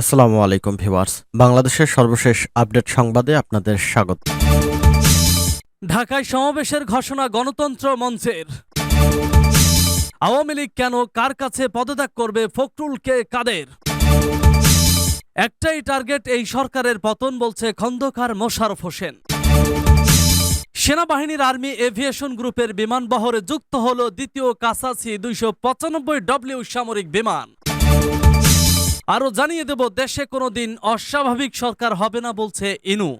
আসসালামু আলাইকুম ভিউয়ার্স। বাংলাদেশের সর্বশেষ আপডেট সংবাদে আপনাদের স্বাগত। ঢাকায় সমাবেশের ঘোষণা গণতন্ত্র মঞ্চের। আওয়ামী লীগ কেন কার কাছে পদত্যাগ করবে ফখরুল কে কাদের? একটাই টার্গেট, এই সরকারের পতন বলছে খন্দকার মোশারফ হোসেন। সেনাবাহিনীর আর্মি এভিয়েশন গ্রুপের বিমান বহরে যুক্ত হল দ্বিতীয় কাসাসি দুইশো পঁচানব্বই ডব্লিউ সামরিক বিমান। আরও জানিয়ে দেব, দেশে কোনোদিন অস্বাভাবিক সরকার হবে না বলছে ইনু।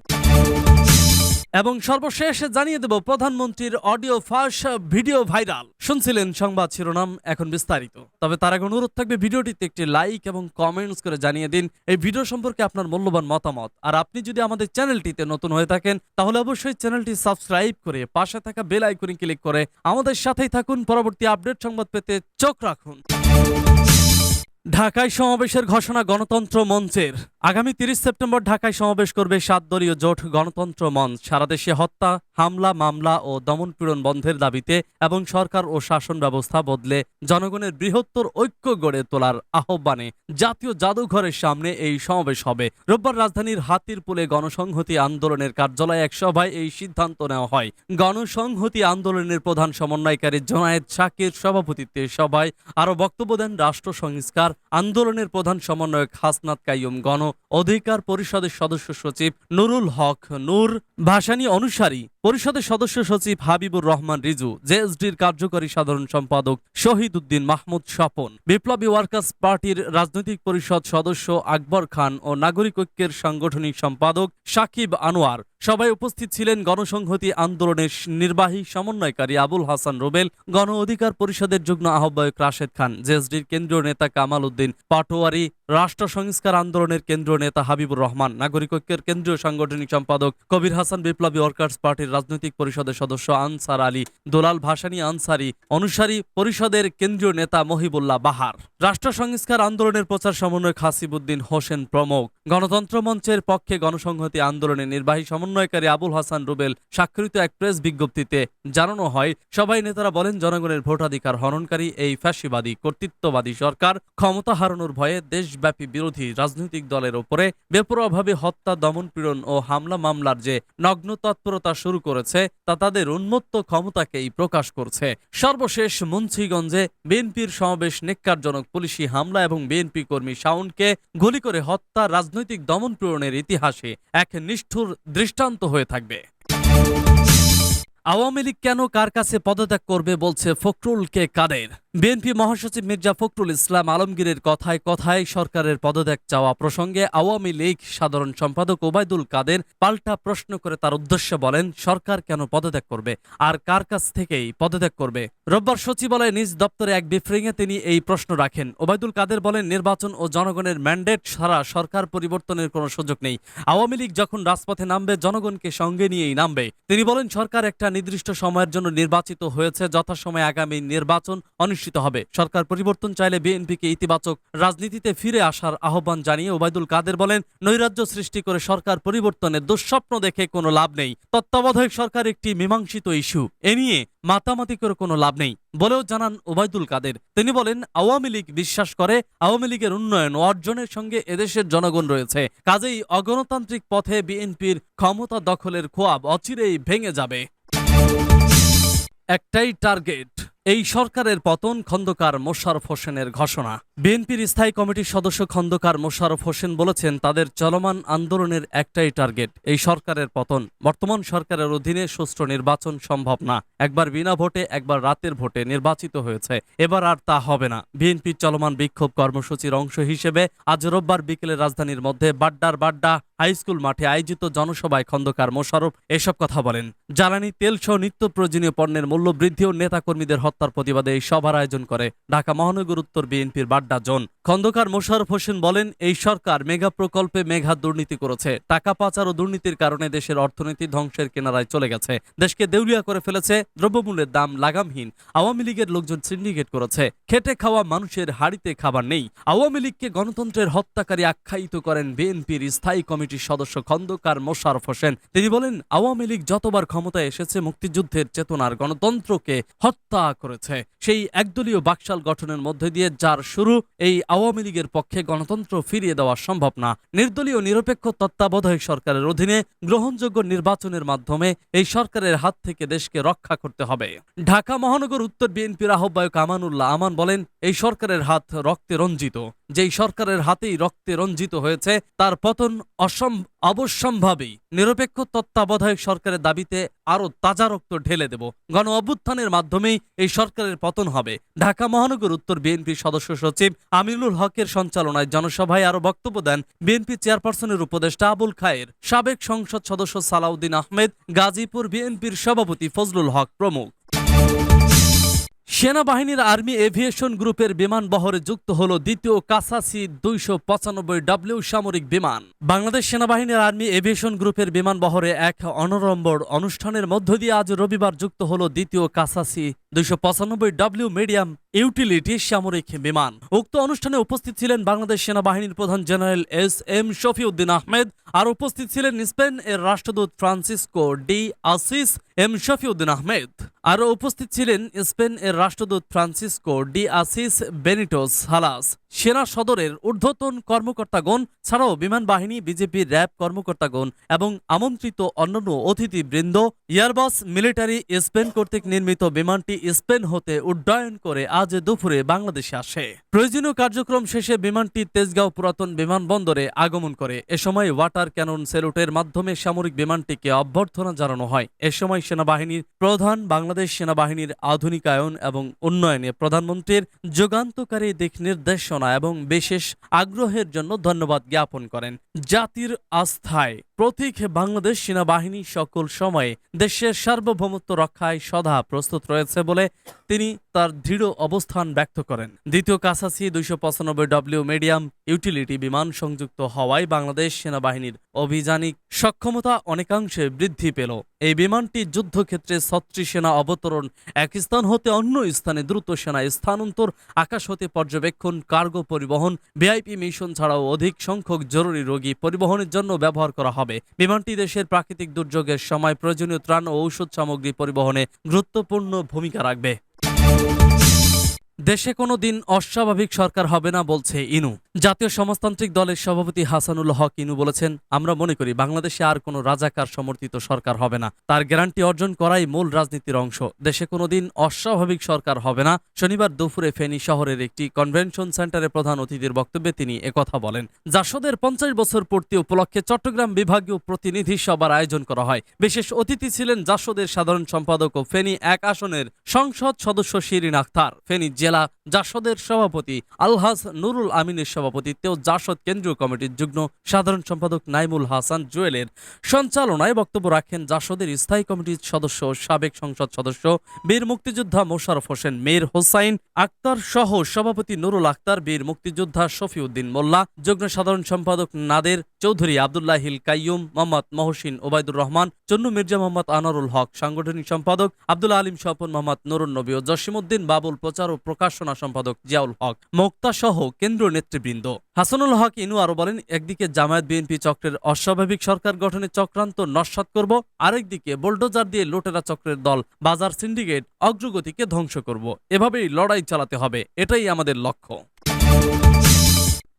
এবং সর্বশেষ জানিয়ে দেব, প্রধানমন্ত্রীর অডিও ফাঁস ভিডিও ভাইরাল। শুনছিলেন সংবাদ শিরোনাম, এখন বিস্তারিত। তবে তার আগে অনুরোধ থাকবে, ভিডিওটিতে একটি লাইক এবং কমেন্টস করে জানিয়ে দিন। এই ভিডিও সম্পর্কে আপনার মূল্যবান মতামত। আর আপনি যদি আমাদের চ্যানেলটিতে নতুন হয়ে থাকেন, তাহলে অবশ্যই চ্যানেলটি সাবস্ক্রাইব করে পাশে থাকা বেল আইকনে ক্লিক করে আমাদের সাথেই থাকুন। পরবর্তী আপডেট সংবাদ পেতে চোখ রাখুন। ঢাকায় সমাবেশের ঘোষণা গণতন্ত্র মঞ্চের। আগামী তিরিশ সেপ্টেম্বর ঢাকায় সমাবেশ করবে সাত দলীয় জোট গণতন্ত্র মঞ্চ। সারা দেশে হত্যা, হামলা, মামলা ও দমনপীড়ন বন্ধের দাবিতে এবং সরকার ও শাসন ব্যবস্থা বদলে জনগণের বৃহত্তর ঐক্য গড়ে তোলার আহ্বানে জাতীয় জাদুঘরের সামনে এই সমাবেশ হবে। রোববার রাজধানীর হাতিরপুলে গণসংহতি আন্দোলনের কার্যালয়ে এক সভায় এই সিদ্ধান্ত নেওয়া হয়। গণসংহতি আন্দোলনের প্রধান সমন্বয়কারী জোনায়েদ শাকির সভাপতিত্বে সভায় আরও বক্তব্য দেন রাষ্ট্র সংস্কার আন্দোলনের প্রধান সমন্বয়ক হাসনাত কাইয়ুম গণ অধিকার পরিষদের সদস্য সচিব নুরুল হক নূর। ভাসানী অনুসারী পরিষদের সদস্য সচিব হাবিবুর রহমান রিজু, জেএসডির কার্যকরী সাধারণ সম্পাদক শহীদ উদ্দিন মাহমুদ স্বপন, বিপ্লবী ওয়ার্কার্স পার্টির রাজনৈতিক পরিষদ সদস্য আকবর খান ও নাগরিক ঐক্যের সাংগঠনিক সম্পাদক সাকিব আনোয়ার। সবাই উপস্থিত ছিলেন গণসংহতি আন্দোলনের নির্বাহী সমন্বয়কারী আবুল হাসান রুবেল, গণ অধিকার পরিষদের যুগ্ম আহ্বায়ক রাশেদ খান, জেএসডির কেন্দ্রীয় নেতা কামাল উদ্দিন পাটোয়ারি রাষ্ট্র সংস্কার আন্দোলনের কেন্দ্রীয় নেতা হাবিবুর রহমান নাগরিক ঐক্যের কেন্দ্রীয় সাংগঠনিক সম্পাদক কবির হাসান বিপ্লবী ওয়ার্কার্স পার্টির রাজনৈতিক পরিষদের সদস্য আনসার আলী, দোলাল ভাসানী আনসারি, অনুসারী পরিষদের কেন্দ্রীয় নেতা মহিবুল্লাহ বাহার। রাষ্ট্র সংস্কার আন্দোলনের প্রচার সমন্বয়ক হাসিবুদ্দিন হোসেন প্রমুখ। গণতন্ত্র মঞ্চের পক্ষে গণসংহতি আন্দোলনের নির্বাহী সমন্বয়কারী আবুল হাসান রুবেল স্বাক্ষরিত এক প্রেস বিজ্ঞপ্তিতে জানানো হয় সবাই নেতারা বলেন, জনগণের ভোটাধিকার হরণকারী এই ফ্যাসিবাদী কর্তৃত্ববাদী সরকার ক্ষমতা হারানোর ভয়ে দেশব্যাপী বিরোধী রাজনৈতিক দলের ওপরে বেপরোয়াভাবে হত্যা, দমন পীড়ন ও হামলা মামলার যে নগ্ন তৎপরতা শুরু করেছে, তা তাদের উন্মত্ত ক্ষমতাকেই প্রকাশ করছে। সর্বশেষ মুন্সীগঞ্জে বিএনপির সমাবেশ নেককারজনক পুলিশি হামলা এবং বিএনপি কর্মী শাওনকে গুলি করে হত্যা, রাজনৈতিক দমনপীড়নের ইতিহাসে এক নিষ্ঠুর দৃষ্টান্ত হয়ে থাকবে। আওয়ামী লীগ কেন কার কাছে পদত্যাগ করবে বলছে ফখরুল কে কাদের? বিএনপি মহাসচিব মির্জা ফখরুল ইসলাম আলমগীরের কথায় কথায় সরকারের পদত্যাগ চাওয়া প্রসঙ্গে আওয়ামী লীগ সাধারণ সম্পাদক ওবায়দুল কাদের পাল্টা প্রশ্ন করে তার উদ্দেশ্য বলেন, সরকার কেন পদত্যাগ করবে? আর কার কাছ থেকেই পদত্যাগ করবে? রোববার সচিবালয়ে নিজ দপ্তরে এক বিফ্রিংয়ে তিনি এই প্রশ্ন রাখেন। ওবায়দুল কাদের বলেন, নির্বাচন ও জনগণের ম্যান্ডেট ছাড়া সরকার পরিবর্তনের কোনো সুযোগ নেই। আওয়ামী লীগ যখন রাজপথে নামবে, জনগণকে সঙ্গে নিয়েই নামবে। তিনি বলেন, সরকার একটা নির্দিষ্ট সময়ের জন্য নির্বাচিত হয়েছে। যথাসময়ে আগামী নির্বাচন অনুষ্ঠিত হবে। সরকার পরিবর্তন চাইলে বিএনপিকে ইতিবাচক রাজনীতিতে ফিরে আসার আহ্বান জানিয়ে ওবায়দুল কাদের বলেন, নৈরাজ্য সৃষ্টি করে সরকার পরিবর্তনের দুঃস্বপ্ন দেখে কোনো লাভ নেই। তত্ত্বাবধায়ক সরকার একটি মীমাংসিত ইস্যু। এ নিয়ে মাতামাতি করে কোনো লাভ নেই বলেও জানান ওবায়দুল কাদের। তিনি বলেন, আওয়ামী লীগ বিশ্বাস করে, আওয়ামী লীগের উন্নয়ন ও অর্জনের সঙ্গে এদেশের জনগণ রয়েছে। কাজেই অগণতান্ত্রিক পথে বিএনপির ক্ষমতা দখলের খোয়াব অচিরেই ভেঙে যাবে। একটাই টার্গেট এই সরকারের পতন খন্দকার মোশারফ হোসেনের ঘোষণা। বিএনপির স্থায়ী কমিটির সদস্য খন্দকার মোশারফ হোসেন বলেছেন, তাদের চলমান আন্দোলনের একটাই টার্গেট, এই সরকারের পতন। বর্তমান সরকারের অধীনে সুষ্ঠু নির্বাচন সম্ভব না। একবার বিনা ভোটে, একবার রাতের ভোটে নির্বাচিত হয়েছে। এবার আর তা হবে না। বিএনপির চলমান বিক্ষোভ কর্মসূচির অংশ হিসেবে আজ রোববার বিকেলে রাজধানীর মধ্যে বাড্ডার বাড্ডা হাইস্কুল মাঠে আয়োজিত জনসভায় খন্দকার মোশারফ এসব কথা বলেন। জ্বালানি তেলসহ নিত্য প্রয়োজনীয় পণ্যের মূল্য বৃদ্ধি ও নেতাকর্মীদের হত্যার প্রতিবাদে এই সভার আয়োজন করে ঢাকা মহানগর উত্তর বিএনপির বাড্ডা জোন। খন্দকার মোশারফ হোসেন বলেন, এই সরকার মেগা প্রকল্পে মেঘা দুর্নীতি করেছে। টাকা পাচার ও দুর্নীতির কারণে দেশের অর্থনীতি ধ্বংসের কিনারায় চলে গেছে। দেশকে দেউলিয়া করে ফেলেছে, দ্রব্যমূল্যের দাম লাগামহীন। আওয়ামী লীগের লোকজন সিন্ডিকেট করেছে। খেটে খাওয়া মানুষের হাড়িতে খাবার নেই। আওয়ামী লীগকে গণতন্ত্রের হত্যাকারী আখ্যায়িত করেন বিএনপির স্থায়ী কমিটির সদস্য খন্দকার মোশারফ হোসেন। তিনি বলেন, আওয়ামী লীগ যতবার ক্ষমতায় এসেছে, মুক্তিযুদ্ধের চেতনার গণতন্ত্রকে হত্যা করেছে। সেই একদলীয় বাকশাল গঠনের মধ্যে দিয়ে যার শুরু, এই আওয়ামী লীগের পক্ষে গণতন্ত্র ফিরিয়ে দেওয়া সম্ভব না। নির্দলীয় নিরপেক্ষ তত্ত্বাবধায়ক সরকারের অধীনে গ্রহণযোগ্য নির্বাচনের মাধ্যমে এই সরকারের হাত থেকে দেশকে রক্ষা করতে হবে। ঢাকা মহানগর উত্তর বিএনপির আহ্বায়ক আমানুল্লাহ আমান বলেন, এই সরকারের হাত রক্তে রঞ্জিত। যেই সরকারের হাতেই রক্তে রঞ্জিত হয়েছে, তার পতন অসম, অবশ্যম্ভাবী। নিরপেক্ষ তত্ত্বাবধায়ক সরকারের দাবিতে আরও তাজা রক্ত ঢেলে দেব। গণ অভ্যুত্থানের মাধ্যমেই এই সরকারের পতন হবে। ঢাকা মহানগর উত্তর বিএনপির সদস্য সচিব আমিনুল হকের সঞ্চালনায় জনসভায় আরও বক্তব্য দেন বিএনপি চেয়ারপারসনের উপদেষ্টা আবুল খায়ের। সাবেক সংসদ সদস্য সালাউদ্দিন আহমেদ, গাজীপুর বিএনপির সভাপতি ফজলুল হক প্রমুখ। সেনাবাহিনীর আর্মি এভিয়েশন গ্রুপের বিমান বহরে যুক্ত হল দ্বিতীয় কাসাসি দুইশো পঁচানব্বই ডাব্লিউ সামরিক বিমান। বাংলাদেশ সেনাবাহিনীর আর্মি এভিয়েশন গ্রুপের বিমান বহরে এক অনরম্বর অনুষ্ঠানের মধ্য দিয়ে আজ রবিবার যুক্ত হল দ্বিতীয় কাসাসি দুইশো পঁচানব্বই ডাব্লিউ মিডিয়াম ইউটিলিটি সামরিক বিমান। উক্ত অনুষ্ঠানে উপস্থিত ছিলেন বাংলাদেশ সেনাবাহিনীর প্রধান general S M Shafiuddin Ahmed আর উপস্থিত ছিলেন স্পেন এর রাষ্ট্রদূত Francisco de Asis M Shafiuddin Ahmed. আরও উপস্থিত ছিলেন স্পেন এর রাষ্ট্রদূত ফ্রান্সিসকো ডি আসিস বেনিটোস হালাস। সেনা সদরের ঊর্ধ্বতন কর্মকর্তাগণ ছাড়াও বিমান বাহিনী বিজেপির র্যাব কর্মকর্তাগণ এবং আমন্ত্রিত অন্যান্য অতিথিবৃন্দ, ইয়ারবাস মিলিটারি স্পেন কর্তৃক নির্মিত বিমানটি স্পেন হতে উড্ডয়ন করে আজ দুপুরে বাংলাদেশে আসে। প্রয়োজনীয় কার্যক্রম শেষে বিমানটি তেজগাঁও পুরাতন বিমানবন্দরে আগমন করে। এ সময় ওয়াটার ক্যানন সেলুটের মাধ্যমে সামরিক বিমানটিকে অভ্যর্থনা জানানো হয়। এ সময় সেনাবাহিনীর প্রধান বাংলাদেশ সেনাবাহিনীর আধুনিকায়ন এবং উন্নয়নে প্রধানমন্ত্রীর যুগান্তকারী দিক নির্দেশনা এবং বিশেষ আগ্রহের জন্য ধন্যবাদ জ্ঞাপন করেন। জাতির আস্থায় প্রতীক বাংলাদেশ সেনাবাহিনী সকল সময়ে দেশের সার্বভৌমত্ব রক্ষায় সদা প্রস্তুত রয়েছে বলে তিনি তার দৃঢ় অবস্থান ব্যক্ত করেন। দ্বিতীয় কাছাসি দুইশো পঁচানব্বই ডব্লিউ মিডিয়াম ইউটিলিটি বিমান সংযুক্ত হওয়ায় বাংলাদেশ সেনাবাহিনীর অভিযানিক সক্ষমতা অনেকাংশে বৃদ্ধি পেল। এই বিমানটি যুদ্ধক্ষেত্রে ছত্রিশ সেনা অবতরণ, এক স্থান হতে অন্য স্থানে দ্রুত সেনা স্থানান্তর, আকাশ হতে পর্যবেক্ষণ, কার্গো পরিবহন ভিআইপি মিশন ছাড়াও অধিক সংখ্যক জরুরি রোগী পরিবহনের জন্য ব্যবহার করা হবে। বিমানটি দেশের প্রাকৃতিক দুর্যোগের সময় প্রয়োজনীয় ত্রাণ ও ঔষধ সামগ্রী পরিবহনে গুরুত্বপূর্ণ ভূমিকা রাখবে। দেশে কোনো দিন অস্বাভাবিক সরকার হবে না বলছে ইনু। জাতীয় সমাজতান্ত্রিক দলের সভাপতি হাসানুল হক ইনু বলেছেন, আমরা মনে করি বাংলাদেশে আর কোনো রাজাকার সমর্থিত সরকার হবে না। তার গ্যারান্টি অর্জন করাই মূল রাজনীতির অংশ। দেশে কোনো দিন অস্বাভাবিক সরকার হবে না। শনিবার দুপুরে ফেনী শহরের একটি কনভেনশন সেন্টারে প্রধান অতিথির বক্তব্যে তিনি একথা বলেন। জাসদের পঞ্চাশ বছর পূর্তি উপলক্ষে চট্টগ্রাম বিভাগীয় প্রতিনিধি সভার আয়োজন করা হয়। বিশেষ অতিথি ছিলেন জাসদের সাধারণ সম্পাদক ও ফেনী এক আসনের সংসদ সদস্য শিরিন আখতার। ফেনী জেলা জাসদের সভাপতি আলহাজ নুরুল আমিনের সভাপতিত্বে ও জাসদ কেন্দ্রীয় কমিটির যুগ্ম সাধারণ সম্পাদক নাইমুল হাসান জুয়েলের সঞ্চালনায় বক্তব্য রাখেন জাসদের স্থায়ী কমিটির সদস্য সাবেক সংসদ সদস্য বীর মুক্তিযোদ্ধা মোশারফ হোসেন মীর হোসাইন আক্তার সহ সভাপতি নুরুল আক্তার, বীর মুক্তিযোদ্ধা শফিউদ্দিন মোল্লা, যুগ্ম সাধারণ সম্পাদক নাদের চৌধুরী আবদুল্লাহিল কাইয়ুম, মোহাম্মদ মহসিন ওবায়দুর রহমান, চন্নু মির্জা মোহাম্মদ আনারুল হক, সাংগঠনিক সম্পাদক আব্দুল আলিম স্বপন মোহাম্মদ নুরুন নবী ও জসিমউদ্দিন বাবুল প্রচার ও প্রকাশনা সম্পাদক জিয়াউল হক। মোক্তা সহ কেন্দ্রীয় নেতৃবৃন্দ। হাসানুল হক ইনু আরও বলেন, একদিকে জামায়াত বিএনপি চক্রের অস্বাভাবিক সরকার গঠনে চক্রান্ত নস্বাত করব, আরেকদিকে বোল্ডোজার দিয়ে লোটেরা চক্রের দল বাজার সিন্ডিকেট অগ্রগতিকে ধ্বংস করব। এভাবেই লড়াই চালাতে হবে, এটাই আমাদের লক্ষ্য।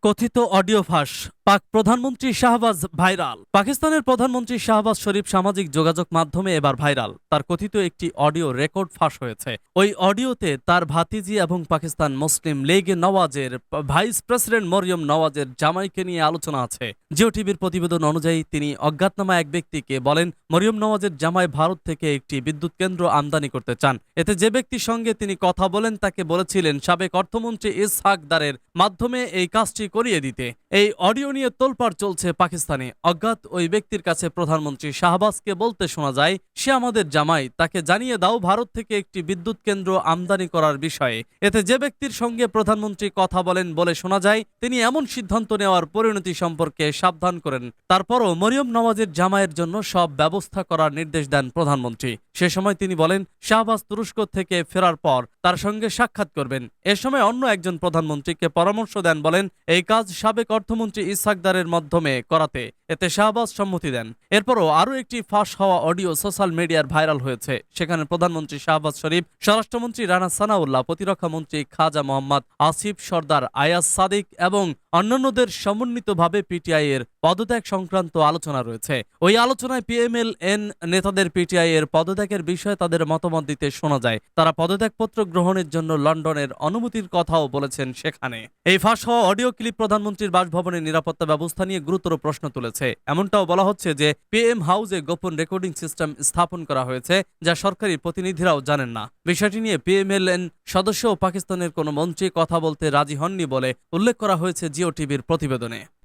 কথিত অডিও ফাঁস, পাক প্রধানমন্ত্রী শাহবাজ ভাইরাল। পাকিস্তানের প্রধানমন্ত্রী শাহবাজ শরীফ সামাজিক যোগাযোগ মাধ্যমে এবার ভাইরাল। তার কথিত একটি অডিও রেকর্ড ফাঁস হয়েছে। ওই অডিওতে তার ভাতিজি এবং পাকিস্তান মুসলিম লীগ নওয়াজের ভাইস প্রেসিডেন্ট মরিয়ম নওয়াজের জামাইকে নিয়ে আলোচনা আছে। জিও টিভির প্রতিবেদন অনুযায়ী তিনি অজ্ঞাতনামা এক ব্যক্তিকে বলেন, মরিয়ম নওয়াজের জামাই ভারত থেকে একটি বিদ্যুৎ কেন্দ্র আমদানি করতে চান। এতে যে ব্যক্তির সঙ্গে তিনি কথা বলেন তাকে বলেছিলেন সাবেক অর্থমন্ত্রী ইসহাক দারের মাধ্যমে এই কাজটি করিয়ে দিতে। এই অডিও নিয়ে তোলপাড় চলছে পাকিস্তানে। অজ্ঞাত ওই ব্যক্তির কাছে প্রধানমন্ত্রী শাহবাজকে বলতে শোনা যায়, সে আমাদের জামাই, তাকে জানিয়ে দাও ভারত থেকে একটি বিদ্যুৎ কেন্দ্র আমদানি করার বিষয়ে। এতে যে ব্যক্তির সঙ্গে প্রধানমন্ত্রী কথা বলেন বলে শোনা যায়, তিনি এমন সিদ্ধান্ত নেওয়ার পরিণতি সম্পর্কে সাবধান করেন। তারপরও মরিয়ম নওয়াজের জামাইয়ের জন্য সব ব্যবস্থা করার নির্দেশ দেন প্রধানমন্ত্রী। সে সময় তিনি বলেন, শাহবাজ তুরস্ক থেকে ফেরার পর তার সঙ্গে সাক্ষাৎ করবেন। এ সময় অন্য একজন প্রধানমন্ত্রীকে পরামর্শ দেন বলেন, এই এই কাজ সাবেক অর্থমন্ত্রী ইসাকদারের মাধ্যমে করাতে। এতে শাহবাজ সম্মতি দেন। এরপরও আরও একটি ফাঁস হওয়া অডিও সোশ্যাল মিডিয়ার ভাইরাল হয়েছে। সেখানে প্রধানমন্ত্রী শাহবাজ শরীফ, স্বরাষ্ট্রমন্ত্রী রানা সানাউল্লাহ, প্রতিরক্ষা মন্ত্রী খাজা মোহাম্মদ আসিফ সর্দার আয়াস সাদিক এবং অন্যান্যদের সমন্বিতভাবে পিটিআই এর পদত্যাগ সংক্রান্ত আলোচনা রয়েছে। ওই আলোচনায় পিএমএল এন নেতাদের পিটিআই এর পদত্যাগের বিষয়ে তাদের মতামত দিতে শোনা যায়। তারা পদত্যাগপত্র গ্রহণের জন্য লন্ডনের অনুমতির কথাও বলেছেন সেখানে। এই ফাঁস হওয়া অডিও ক্লিপ প্রধানমন্ত্রীর বাসভবনের নিরাপত্তা ব্যবস্থা নিয়ে গুরুতর প্রশ্ন তুলেছে। এমনটাও বলা হচ্ছে যে, পিএম হাউসে গোপন রেকর্ডিং সিস্টেম স্থাপন করা হয়েছে, যা সরকারি প্রতিনিধিরাও জানেন না। বিষয়টি নিয়ে পিএমএলএন সদস্য ও পাকিস্তানের কোনো মন্ত্রী কথা বলতে রাজি হননি বলে উল্লেখ করা হয়েছে জিও টিভির প্রতিবেদনে।